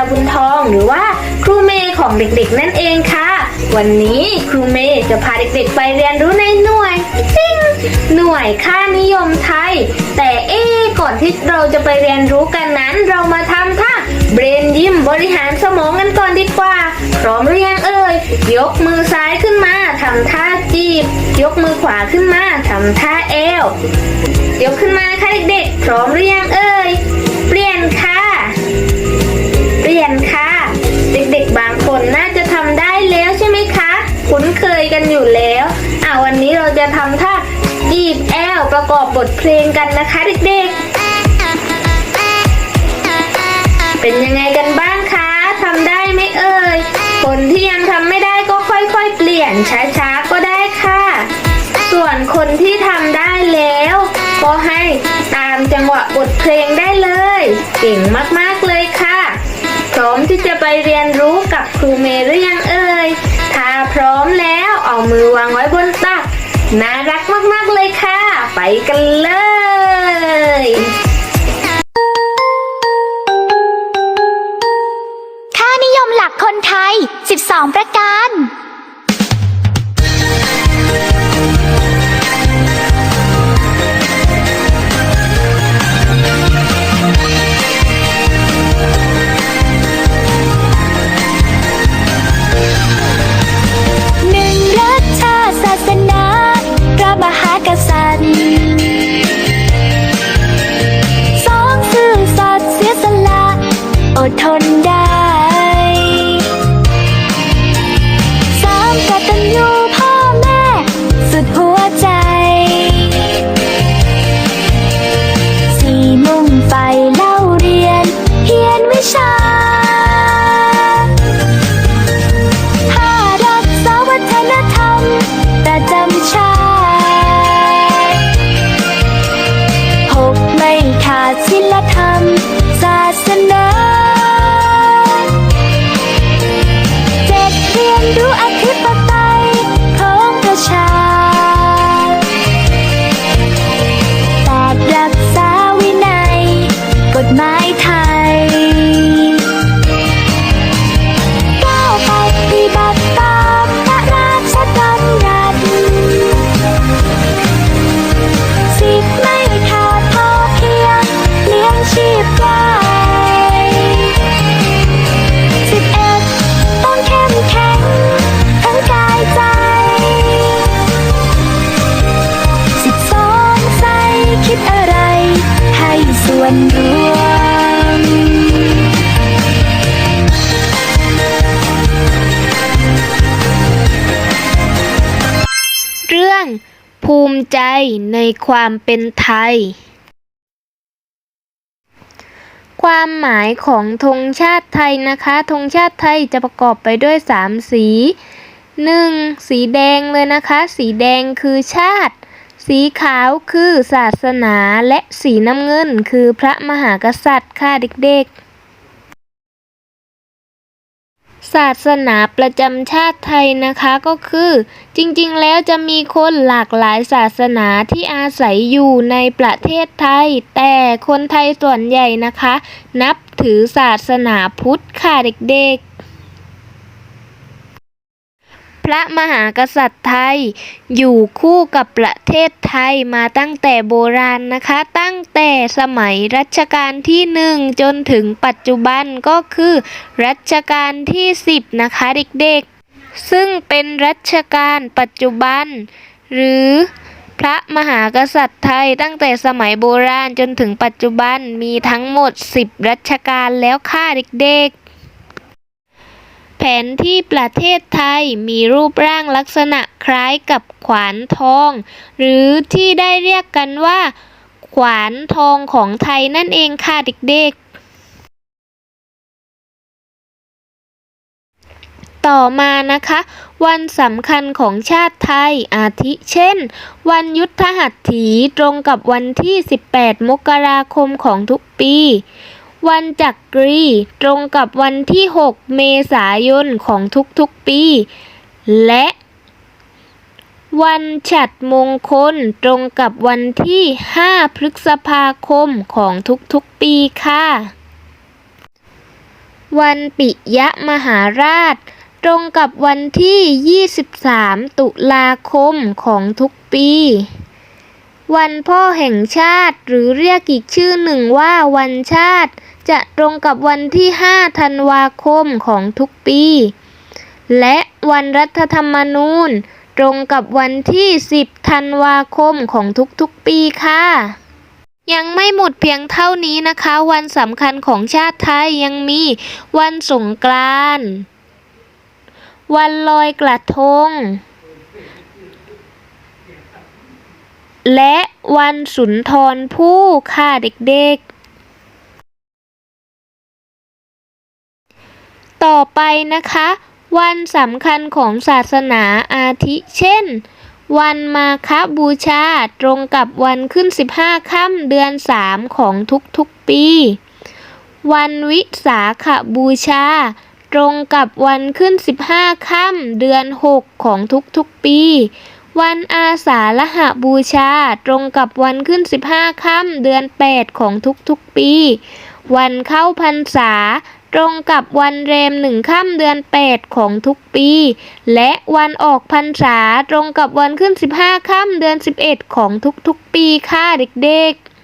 วบุญทองหรือว่าครูเมย์ของเด็กๆ นั่นเองค่ะ วันนี้ครูเมย์จะพาเด็กๆ ไปเรียนรู้ในหน่วยติ้งหน่วยค่านิยมไทย แต่เอ๊ก่อนที่เราจะไปเรียนรู้กันนั้น เรามาทำท่าเบรนยิมบริหารสมองกันก่อนดีกว่า พร้อมหรือยังเอ่ยยกมือซ้ายขึ้นมาทำท่าจีบ ยกมือขวาขึ้นมาทำท่าเอวยกขึ้นมาค่ะเด็กๆ พร้อมหรือยังเอ่ยเปลี่ยนค่ะ กอบบทเพลงกันนะคะเด็กๆ เป็นยังไงกันบ้างคะทำได้ไหมเอ่ย คนที่ยังทำไม่ได้ก็ค่อยๆ เปลี่ยนช้าๆ ก็ได้ค่ะ ส่วนคนที่ทำได้แล้ว ก็ให้ตามจังหวะบทเพลงได้เลย เก่งมากๆเลยค่ะ พร้อมที่จะไปเรียนรู้กับครูเมย์หรือยังเอ่ย ถ้าพร้อมแล้วเอามือวางไว้บนตักน่า กันเลยค่านิยมหลักคนไทย 12 ประการ ภูมิใจในความเป็นไทย ความหมายของธงชาติไทยนะคะธงชาติไทยจะประกอบไปด้วย 3 สี 1. สีแดงเลยนะคะ สีแดงคือชาติ สีขาวคือศาสนา และสีน้ำเงินคือพระมหากษัตริย์ค่ะเด็กๆ ศาสนาประจำชาติไทยนะคะก็คือ จริงๆ แล้วจะมีคนหลากหลายศาสนาที่อาศัยอยู่ในประเทศไทย แต่คนไทยส่วนใหญ่นะคะ นับถือศาสนาพุทธค่ะเด็กๆ พ ระมหากษัตริย์ไทย อยู่คู่กับประเทศไทยมาตั้งแต่โบราณนะคะ ตั้งแต่สมัยรัชกาลที่หนึ่งจนถึงปัจจุบันก็คือ รัชกาลที่สิบนะคะเด็กๆ ซึ่งเป็นรัชกาลปัจจุบัน หรือพระมหากษัตริย์ไทยตั้งแต่สมัยโบราณจนถึงปัจจุบันมีทั้งหมด 10 รัชกาลแล้วค่ะเด็กๆ แผนที่ประเทศไทยมีรูปร่างลักษณะคล้ายกับขวานทอง หรือที่ได้เรียกกันว่า ขวานทองของไทยนั่นเองค่ะเด็กๆ ต่อมานะคะ วันสำคัญของชาติไทยอาทิเช่น วันยุทธหัตถีตรงกับวันที่ 18 มกราคมของทุกปี วันจักรี ตรงกับวันที่ 6 เมษายนของทุกๆปี และ วันฉัดมงคล ตรงกับวันที่ 5 พฤษภาคมของทุกๆปีค่ะ วันปิยมหาราช ตรงกับวันที่ 23 ตุลาคมของทุกปี วันพ่อแห่งชาติ หรือเรียกอีกชื่อหนึ่งว่าวันชาติ จะตรงกับวันที่ 5 ธันวาคมของทุกปี และวันรัฐธรรมนูญ ตรงกับวันที่ 10 ธันวาคมของทุกๆปีค่ะยังไม่หมดเพียงเท่านี้นะคะ วันสำคัญของชาติไทยยังมีวันสงกรานต์วันลอยกระทง และวันสุนทรภู่ค่ะเด็กๆ ต่อไปนะคะ วันสำคัญของศาสนาอาทิเช่น วันมาคบูชาตรงกับวันขึ้น 15ค่ำเดือน 3 ของทุกๆปี วันวิสาขบูชาตรงกับวันขึ้น 15ค่ำเดือน 6 ของทุกๆปี วันอาสาฬหบูชา ตรงกับวันขึ้น 15 ค่ำเดือน 8 ของทุกๆปี วันเข้าพรรษา ตรงกับวันเรมหนึ่งค่ำเดือน 8 ของทุกปี และวันออกพรรษา ตรงกับวันขึ้น 15 ค่ำเดือน 11 ของทุกๆปีค่ะเด็กๆ